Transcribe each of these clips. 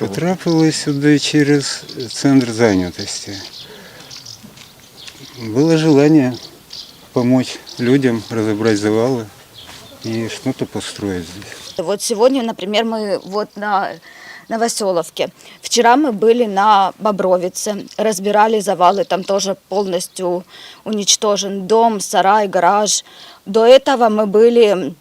Потрапили сюди через центр зайнятості. Было желание помочь людям разобрать завалы и что-то построить здесь. Вот сегодня, например, мы вот на Новоселовке. Вчера мы были на Бобровице, разбирали завалы, там тоже полностью уничтожен дом, сарай, гараж. До этого мы были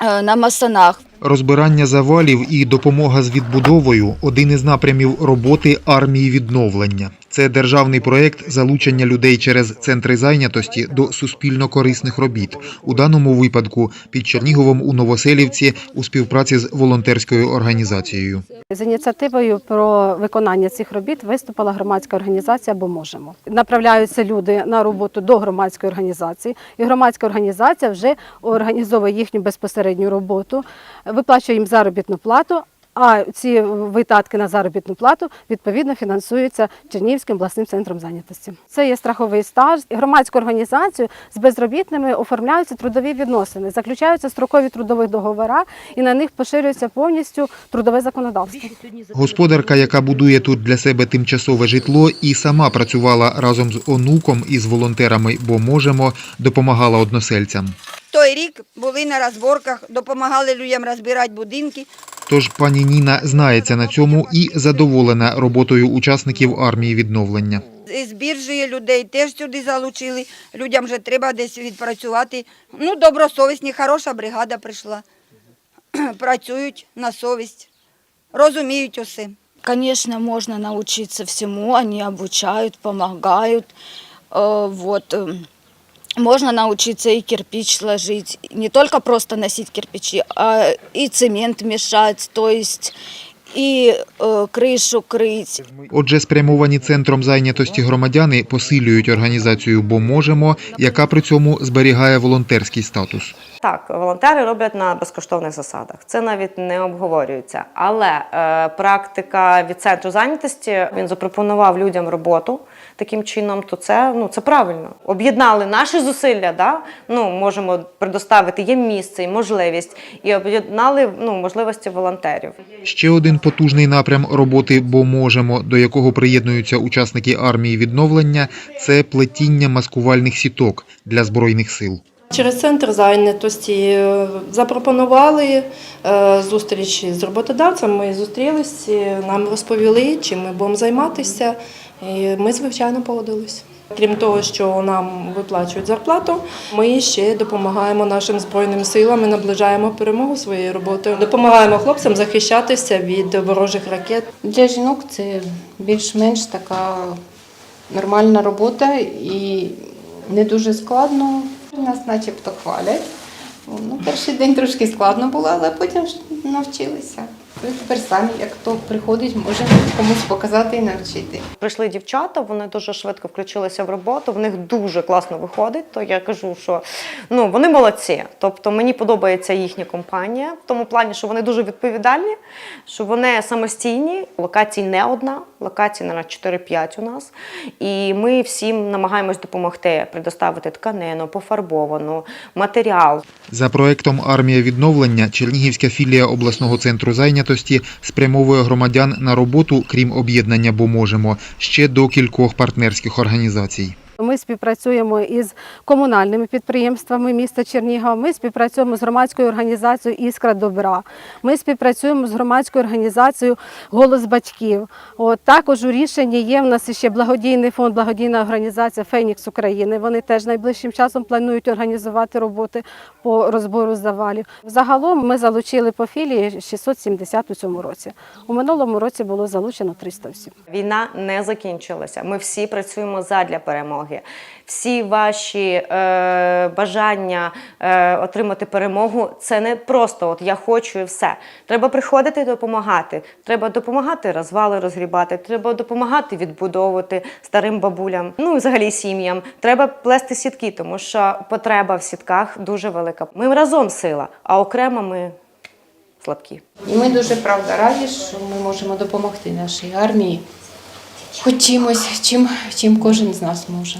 на Масанах. Розбирання завалів і допомога з відбудовою один із напрямів роботи армії відновлення. Це державний проєкт залучення людей через центри зайнятості до суспільно корисних робіт. У даному випадку під Черніговом у Новоселівці у співпраці з волонтерською організацією. З ініціативою про виконання цих робіт виступила громадська організація Бо можемо. Направляються люди на роботу до громадської організації, і громадська організація вже організовує їхню безпосередню роботу, виплачує їм заробітну плату. А ці витатки на заробітну плату відповідно фінансуються Чернігівським обласним центром зайнятості. Це є страховий стаж. Громадську організацію з безробітними оформляються трудові відносини, заключаються строкові трудові договори, і на них поширюється повністю трудове законодавство. Господарка, яка будує тут для себе тимчасове житло, і сама працювала разом з онуком і з волонтерами, бо можемо, допомагала односельцям. Той рік були на розборках, допомагали людям розбирати будинки. Тож пані Ніна знається на цьому і задоволена роботою учасників армії відновлення. З біржі людей теж сюди залучили. Людям вже треба десь відпрацювати. Ну, добросовісні, хороша бригада прийшла. Працюють на совість, розуміють усе. Конечно, можно научиться всему, они обучают, помогают. Э, Вот. Можно научиться и кирпич ложить, не только просто носить кирпичи, а и цемент мешать, то есть и э, крышу крыть. Отже, спрямовані центром зайнятості громадяни посилюють організацію «Бо можемо», яка при цьому зберігає волонтерський статус. Так, волонтери роблять на безкоштовних засадах. Це навіть не обговорюється. Але е, практика від центру зайнятості він запропонував людям роботу таким чином, то це ну це правильно. Об'єднали наші зусилля, да? ну можемо предоставити їм місце і можливість, і об'єднали ну можливості волонтерів. Ще один потужний напрям роботи «Бо можемо», до якого приєднуються учасники армії відновлення, це плетіння маскувальних сіток для збройних сил. Через центр зайнятості е, запропонували е, зустріч з роботодавцем. Ми зустрілися, нам розповіли, чим ми будемо займатися. І ми, звичайно, погодились. Крім того, що нам виплачують зарплату, ми ще допомагаємо нашим збройним силам і наближаємо перемогу своєю роботою. Допомагаємо хлопцям захищатися від ворожих ракет. Для жінок це більш-менш така нормальна робота і не дуже складно. Нас начебто хвалять. Ну, перший день трошки складно було, але потім навчилися. Ви тепер самі, як хто приходить, може комусь показати і навчити. Прийшли дівчата, вони дуже швидко включилися в роботу, в них дуже класно виходить. То я кажу, що ну вони молодці. Тобто мені подобається їхня компанія, в тому плані, що вони дуже відповідальні, що вони самостійні. Локацій не одна, локацій на 4-5 у нас. І ми всім намагаємось допомогти предоставити тканину, пофарбовану, матеріал. За проектом «Армія відновлення» Чернігівська філія обласного центру зайнятості спрямовує громадян на роботу, крім об'єднання «Бо можемо», ще до кількох партнерських організацій. Ми співпрацюємо із комунальними підприємствами міста Чернігова. Ми співпрацюємо з громадською організацією Іскра добра. Ми співпрацюємо з громадською організацією Голос батьків. От також у рішенні є в нас ще благодійний фонд, благодійна організація Фенікс України. Вони теж найближчим часом планують організувати роботи по розбору завалів. Загалом ми залучили по філії 670 у цьому році. У минулому році було залучено 300 осіб. Війна не закінчилася. Ми всі працюємо задля перемоги. Всі ваші е, бажання е, отримати перемогу це не просто от я хочу і все. Треба приходити і допомагати. Треба допомагати розвали розгрібати, треба допомагати відбудовувати старим бабулям, ну і взагалі сім'ям. Треба плести сітки, тому що потреба в сітках дуже велика. Ми разом сила, а окремо ми слабкі. І ми дуже правда раді, що ми можемо допомогти нашій армії. Хоч чимось, чим, чим кожен з нас може.